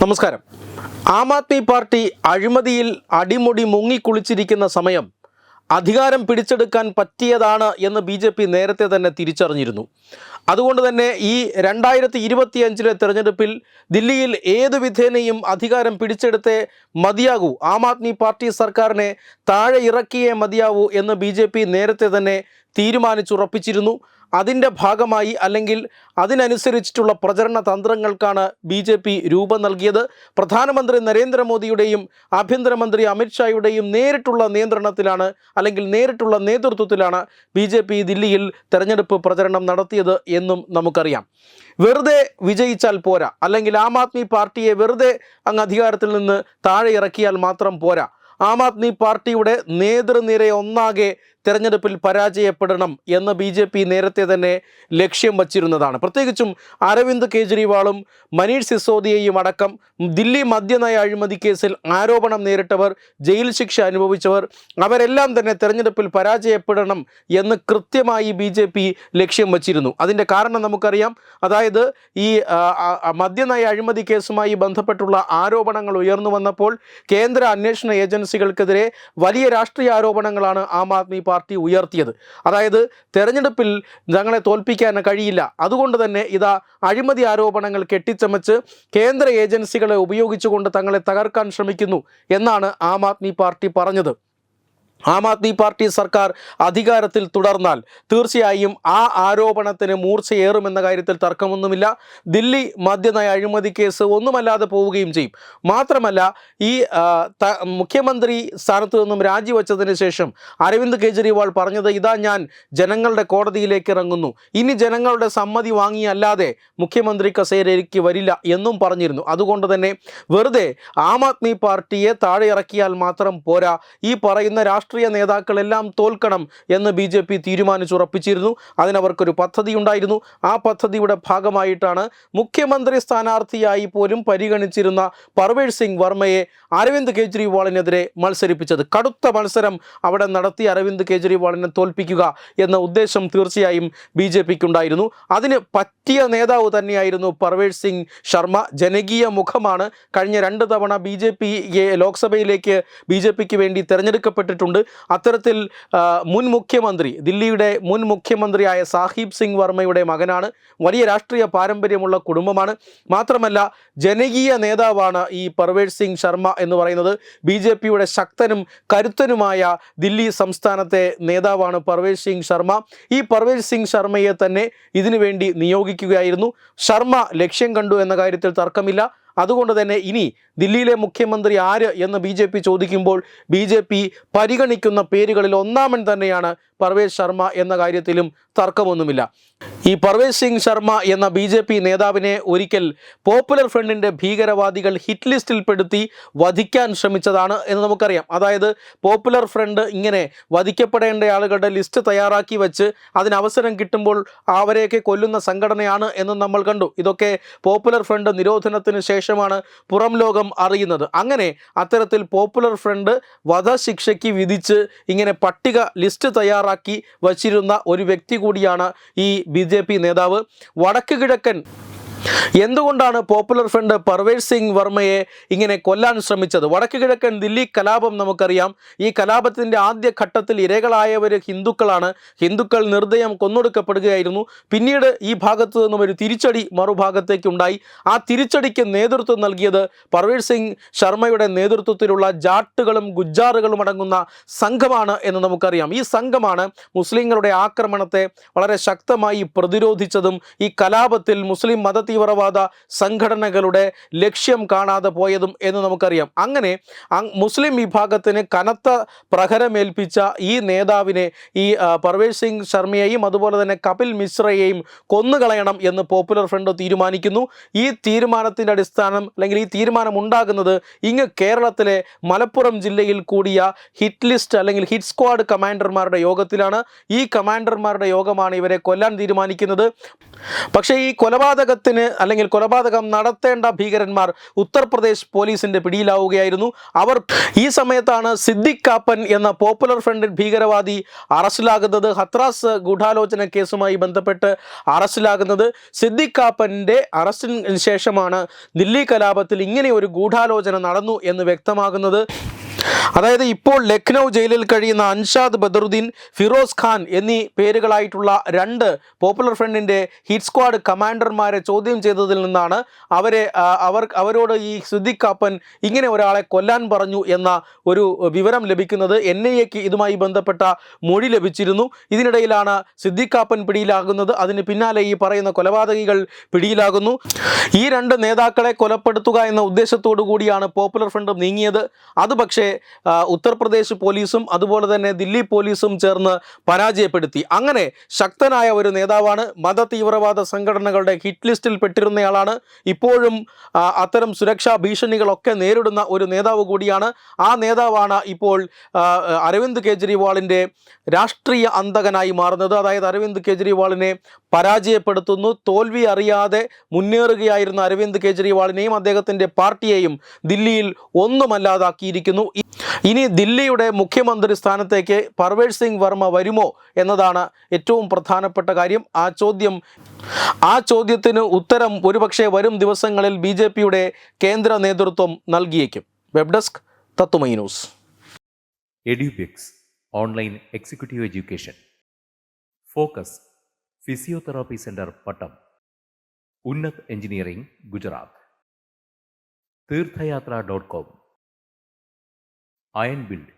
നമസ്കാരം. ആം ആദ്മി പാർട്ടി അഴിമതിയിൽ അടിമുടി മുങ്ങിക്കുളിച്ചിരിക്കുന്ന സമയം അധികാരം പിടിച്ചെടുക്കാൻ പറ്റിയതാണ് എന്ന് ബി ജെ പി നേരത്തെ തന്നെ തിരിച്ചറിഞ്ഞിരുന്നു. അതുകൊണ്ട് തന്നെ ഈ രണ്ടായിരത്തി ഇരുപത്തിയഞ്ചിലെ തെരഞ്ഞെടുപ്പിൽ ദില്ലിയിൽ ഏതു വിധേനയും അധികാരം പിടിച്ചെടുത്തേ മതിയാകൂ. ആം ആദ്മി പാർട്ടി സർക്കാരിനെ താഴെ ഇറക്കിയേ മതിയാവൂ എന്ന് ബി നേരത്തെ തന്നെ തീരുമാനിച്ചുറപ്പിച്ചിരുന്നു. അതിന്റെ ഭാഗമായി അല്ലെങ്കിൽ അതിനനുസരിച്ചിട്ടുള്ള പ്രചരണ തന്ത്രങ്ങൾക്കാണ് ബി ജെ പി രൂപം നൽകിയത്. പ്രധാനമന്ത്രി നരേന്ദ്രമോദിയുടെയും ആഭ്യന്തരമന്ത്രി അമിത്ഷായുടെയും നേരിട്ടുള്ള നിയന്ത്രണത്തിലാണ് അല്ലെങ്കിൽ നേരിട്ടുള്ള നേതൃത്വത്തിലാണ് ബി ജെ പി ദില്ലിയിൽ തെരഞ്ഞെടുപ്പ് പ്രചരണം നടത്തിയത് എന്നും നമുക്കറിയാം. വെറുതെ വിജയിച്ചാൽ പോരാ. അല്ലെങ്കിൽ ആം ആദ്മി പാർട്ടിയെ വെറുതെ അങ്ങ് അധികാരത്തിൽ നിന്ന് താഴെ ഇറക്കിയാൽ മാത്രം പോരാ. ആം ആദ്മി പാർട്ടിയുടെ നേതൃനിര ഒന്നാകെ തെരഞ്ഞെടുപ്പിൽ പരാജയപ്പെടണം എന്ന് ബി ജെ പി നേരത്തെ തന്നെ ലക്ഷ്യം വച്ചിരുന്നതാണ്. പ്രത്യേകിച്ചും അരവിന്ദ് കെജ്രിവാളും മനീഷ് സിസോദിയയും അടക്കം ദില്ലി മദ്യനയ അഴിമതി കേസിൽ ആരോപണം നേരിട്ടവർ ജയിൽ ശിക്ഷ അനുഭവിച്ചവർ അവരെല്ലാം തന്നെ തെരഞ്ഞെടുപ്പിൽ പരാജയപ്പെടണം എന്ന് കൃത്യമായി ബി ജെ പി ലക്ഷ്യം വച്ചിരുന്നു. അതിന്റെ കാരണം നമുക്കറിയാം. അതായത് ഈ മദ്യനയ അഴിമതി കേസുമായി ബന്ധപ്പെട്ടുള്ള ആരോപണങ്ങൾ ഉയർന്നു വന്നപ്പോൾ കേന്ദ്ര അന്വേഷണ ഏജൻസികൾക്കെതിരെ വലിയ രാഷ്ട്രീയ ആരോപണങ്ങളാണ് ആം ആദ്മി പാർട്ടി ഉയർത്തിയത്. അതായത് തെരഞ്ഞെടുപ്പിൽ ഞങ്ങളെ തോൽപ്പിക്കാൻ കഴിയില്ല. അതുകൊണ്ട് തന്നെ ഇതാ അഴിമതി ആരോപണങ്ങൾ കെട്ടിച്ചമച്ച് കേന്ദ്ര ഏജൻസികളെ ഉപയോഗിച്ചുകൊണ്ട് തങ്ങളെ തകർക്കാൻ ശ്രമിക്കുന്നു എന്നാണ് ആം ആദ്മി പാർട്ടി പറഞ്ഞത്. ആം ആദ്മി പാർട്ടി സർക്കാർ അധികാരത്തിൽ തുടർന്നാൽ തീർച്ചയായും ആ ആരോപണത്തിന് മൂർച്ചയേറുമെന്ന കാര്യത്തിൽ തർക്കമൊന്നുമില്ല. ദില്ലി മദ്യനയ അഴിമതി കേസ് ഒന്നുമല്ലാതെ പോവുകയും ചെയ്യും. മാത്രമല്ല ഈ മുഖ്യമന്ത്രി സ്ഥാനത്തു നിന്നും രാജിവെച്ചതിന് ശേഷം അരവിന്ദ് കെജ്രിവാൾ പറഞ്ഞത് ഇതാ ഞാൻ ജനങ്ങളുടെ കോടതിയിലേക്ക് ഇറങ്ങുന്നു. ഇനി ജനങ്ങളുടെ സമ്മതി വാങ്ങിയല്ലാതെ മുഖ്യമന്ത്രി കസേരയ്ക്ക് വരില്ല എന്നും പറഞ്ഞിരുന്നു. അതുകൊണ്ട് തന്നെ വെറുതെ ആം ആദ്മി പാർട്ടിയെ താഴെ ഇറക്കിയാൽ മാത്രം പോരാ. ഈ പറയുന്ന രാഷ്ട്രീയ നേതാക്കളെല്ലാം തോൽക്കണം എന്ന് ബി ജെ പി തീരുമാനിച്ചുറപ്പിച്ചിരുന്നു. അതിനവർക്കൊരു പദ്ധതി ഉണ്ടായിരുന്നു ആ പദ്ധതിയുടെ ഭാഗമായിട്ടാണ് മുഖ്യമന്ത്രി സ്ഥാനാർത്ഥിയായി പോലും പരിഗണിച്ചിരുന്ന പർവേഷ് സിംഗ് വർമ്മയെ അരവിന്ദ് കെജ്രിവാളിനെതിരെ മത്സരിപ്പിച്ചത്. കടുത്ത മത്സരം അവിടെ നടത്തി അരവിന്ദ് കെജ്രിവാളിനെ തോൽപ്പിക്കുക എന്ന ഉദ്ദേശം തീർച്ചയായും ബി ജെ പിക്കുണ്ടായിരുന്നു. അതിന് പറ്റിയ നേതാവ് തന്നെയായിരുന്നു പർവേഷ് സിംഗ് ശർമ്മ. ജനകീയ മുഖമാണ്. കഴിഞ്ഞ രണ്ട് തവണ ബി ജെ പി ലോക്സഭയിലേക്ക് ബി ജെ പിക്ക് വേണ്ടി തിരഞ്ഞെടുക്കപ്പെട്ടിട്ടുണ്ട്. അത്തരത്തിൽ മുൻ മുഖ്യമന്ത്രി ദില്ലിയുടെ മുൻ മുഖ്യമന്ത്രിയായ സാഹിബ് സിംഗ് വർമ്മയുടെ മകനാണ്. വലിയ രാഷ്ട്രീയ പാരമ്പര്യമുള്ള കുടുംബമാണ്. മാത്രമല്ല ജനകീയ നേതാവാണ് ഈ പർവേഷ് സിംഗ് ശർമ്മ എന്ന് പറയുന്നത്. ബി ജെ പിയുടെ ശക്തനും കരുത്തനുമായ ദില്ലി സംസ്ഥാനത്തെ നേതാവാണ് പർവേഷ് സിംഗ് ശർമ്മ. ഈ പർവേഷ് സിംഗ് ശർമ്മയെ തന്നെ ഇതിനുവേണ്ടി നിയോഗിക്കുകയായിരുന്നു. ശർമ്മ ലക്ഷ്യം കണ്ടു എന്ന കാര്യത്തിൽ തർക്കമില്ല. അതുകൊണ്ട് തന്നെ ഇനി ദില്ലിയിലെ മുഖ്യമന്ത്രി ആര് എന്ന് ബി ജെ പി ചോദിക്കുമ്പോൾ ബി ജെ പി പരിഗണിക്കുന്ന പേരുകളിൽ ഒന്നാമൻ തന്നെയാണ് പർവേഷ് ശർമ്മ എന്ന കാര്യത്തിലും തർക്കമൊന്നുമില്ല. ഈ പർവേഷ് സിംഗ് ശർമ്മ എന്ന ബി ജെ പി നേതാവിനെ ഒരിക്കൽ പോപ്പുലർ ഫ്രണ്ടിന്റെ ഭീകരവാദികൾ ഹിറ്റ് ലിസ്റ്റിൽപ്പെടുത്തി വധിക്കാൻ ശ്രമിച്ചതാണ് എന്ന് നമുക്കറിയാം. അതായത് പോപ്പുലർ ഫ്രണ്ട് ഇങ്ങനെ വധിക്കപ്പെടേണ്ട ആളുകളുടെ ലിസ്റ്റ് തയ്യാറാക്കി വെച്ച് അതിനവസരം കിട്ടുമ്പോൾ അവരെയൊക്കെ കൊല്ലുന്ന സംഘടനയാണ് എന്ന് നമ്മൾ കണ്ടു. ഇതൊക്കെ പോപ്പുലർ ഫ്രണ്ട് നിരോധനത്തിന് ശേഷമാണ് പുറം ലോകം അറിയുന്നത്. അങ്ങനെ അത്തരത്തിൽ പോപ്പുലർ ഫ്രണ്ട് വധശിക്ഷയ്ക്ക് വിധിച്ച് ഇങ്ങനെ പട്ടിക ലിസ്റ്റ് തയ്യാറാക്കി വച്ചിരുന്ന ഒരു വ്യക്തി കൂടിയാണ് ഈ ബി നേതാവ് വടക്ക് കിഴക്കൻ എന്തുകൊണ്ടാണ് പോപ്പുലർ ഫ്രണ്ട് പർവേഷ് സിംഗ് വർമ്മയെ ഇങ്ങനെ കൊല്ലാൻ ശ്രമിച്ചത്? വടക്ക് കിഴക്കൻ ദില്ലി കലാപം നമുക്കറിയാം. ഈ കലാപത്തിന്റെ ആദ്യ ഘട്ടത്തിൽ ഇരകളായവർ ഹിന്ദുക്കളാണ്. ഹിന്ദുക്കൾ നിർദ്ദയം കൊന്നൊടുക്കപ്പെടുകയായിരുന്നു. പിന്നീട് ഈ ഭാഗത്തു നിന്നും ഒരു തിരിച്ചടി മറുഭാഗത്തേക്കുണ്ടായി. ആ തിരിച്ചടിക്ക് നേതൃത്വം നൽകിയത് പർവേഷ് സിംഗ് ശർമ്മയുടെ നേതൃത്വത്തിലുള്ള ജാട്ടുകളും ഗുജ്ജാറുകളും അടങ്ങുന്ന സംഘമാണ് എന്ന് നമുക്കറിയാം. ഈ സംഘമാണ് മുസ്ലിങ്ങളുടെ ആക്രമണത്തെ വളരെ ശക്തമായി പ്രതിരോധിച്ചതും ഈ കലാപത്തിൽ മുസ്ലിം മത തീവ്രവാദ സംഘടനകളുടെ ലക്ഷ്യം കാണാതെ പോയതും എന്ന് നമുക്കറിയാം. അങ്ങനെ മുസ്ലിം വിഭാഗത്തിന് കനത്ത പ്രഹരമേൽപ്പിച്ച ഈ നേതാവിനെ ഈ പർവേഷ് സിംഗ് ശർമ്മയെയും അതുപോലെ തന്നെ കപിൽ മിശ്രയെയും കൊന്നുകളയണം എന്ന് പോപ്പുലർ ഫ്രണ്ട് തീരുമാനിക്കുന്നു. ഈ തീരുമാനത്തിന്റെ അടിസ്ഥാനം അല്ലെങ്കിൽ ഈ തീരുമാനം ഉണ്ടാകുന്നത് ഇങ്ങ് കേരളത്തിലെ മലപ്പുറം ജില്ലയിൽ കൂടിയ ഹിറ്റ് ലിസ്റ്റ് അല്ലെങ്കിൽ ഹിറ്റ് സ്ക്വാഡ് കമാൻഡർമാരുടെ യോഗത്തിലാണ്. ഈ കമാൻഡർമാരുടെ യോഗമാണ് ഇവരെ കൊല്ലാൻ തീരുമാനിക്കുന്നത്. പക്ഷേ ഈ കൊലപാതകത്തിന് കൊലക്കേസിന് അല്ലെങ്കിൽ കൊലപാതകം നടത്തേണ്ട ഭീകരന്മാർ ഉത്തർപ്രദേശ് പോലീസിന്റെ പിടിയിലാവുകയായിരുന്നു. അവർ ഈ സമയത്താണ് സിദ്ദിഖ് കാപ്പൻ എന്ന പോപ്പുലർ ഫ്രണ്ട് ഭീകരവാദി അറസ്റ്റിലാകുന്നത്. ഹത്രാസ് ഗൂഢാലോചന കേസുമായി ബന്ധപ്പെട്ട് അറസ്റ്റിലാകുന്നത്. സിദ്ദിഖ് കാപ്പന്റെ അറസ്റ്റിന് ശേഷമാണ് ദില്ലി കലാപത്തിൽ ഇങ്ങനെ ഒരു ഗൂഢാലോചന നടന്നു എന്ന് വ്യക്തമാകുന്നത്. അതായത് ഇപ്പോൾ ലക്നൗ ജയിലിൽ കഴിയുന്ന അൻഷാദ് ബദറുദ്ദീൻ ഫിറോസ് ഖാൻ എന്നീ പേരുകളായിട്ടുള്ള രണ്ട് പോപ്പുലർ ഫ്രണ്ടിന്റെ ഹിറ്റ് സ്ക്വാഡ് കമാൻഡർമാരെ ചോദ്യം ചെയ്തതിൽ നിന്നാണ് അവരെ അവർ അവരോട് ഈ സിദ്ദിഖ് കാപ്പൻ ഇങ്ങനെ ഒരാളെ കൊല്ലാൻ പറഞ്ഞു എന്ന ഒരു വിവരം ലഭിക്കുന്നത് എൻ ഐ എക്ക് ഇതുമായി ബന്ധപ്പെട്ട മൊഴി ലഭിച്ചിരുന്നു. ഇതിനിടയിലാണ് സിദ്ദിഖ് കാപ്പൻ പിടിയിലാകുന്നത്. അതിന് പിന്നാലെ ഈ പറയുന്ന കൊലപാതകികൾ പിടിയിലാകുന്നു. ഈ രണ്ട് നേതാക്കളെ കൊലപ്പെടുത്തുക എന്ന ഉദ്ദേശത്തോടു കൂടിയാണ് പോപ്പുലർ ഫ്രണ്ട് നീങ്ങിയത്. അത് പക്ഷേ ഉത്തർപ്രദേശ് പോലീസും അതുപോലെ തന്നെ ദില്ലി പോലീസും ചേർന്ന് പരാജയപ്പെടുത്തി. അങ്ങനെ ശക്തനായ ഒരു നേതാവാണ് മത തീവ്രവാദ സംഘടനകളുടെ ഹിറ്റ് ലിസ്റ്റിൽ പെട്ടിരുന്നയാളാണ്. ഇപ്പോഴും അത്തരം സുരക്ഷാ ഭീഷണികളൊക്കെ നേരിടുന്ന ഒരു നേതാവ് കൂടിയാണ്. ആ നേതാവാണ് ഇപ്പോൾ അരവിന്ദ് കെജ്രിവാളിന്റെ രാഷ്ട്രീയ അന്തകനായി മാറുന്നത്. അതായത് അരവിന്ദ് കെജ്രിവാളിനെ പരാജയപ്പെടുത്തുന്നു. തോൽവി അറിയാതെ മുന്നേറുകയായിരുന്ന അരവിന്ദ് കെജ്രിവാളിനെയും അദ്ദേഹത്തിന്റെ പാർട്ടിയെയും ദില്ലിയിൽ ഒന്നുമല്ലാതാക്കിയിരിക്കുന്നു. ഇനി ദില്ലിയുടെ മുഖ്യമന്ത്രി സ്ഥാനത്തേക്ക് പർവേഷ് സിംഗ് വർമ്മ വരുമോ എന്നതാണ് ഏറ്റവും പ്രധാനപ്പെട്ട കാര്യം. ആ ചോദ്യം ആ ചോദ്യത്തിന് ഉത്തരം ഒരുപക്ഷെ വരും ദിവസങ്ങളിൽ ബി കേന്ദ്ര നേതൃത്വം നൽകിയേക്കും. വെബ് ഡെസ്ക് തത്തുമൈ news. Online executive education. Focus physiotherapy centre Pattom. Unnat engineering Gujarat. Theerthayathra dot com. iron build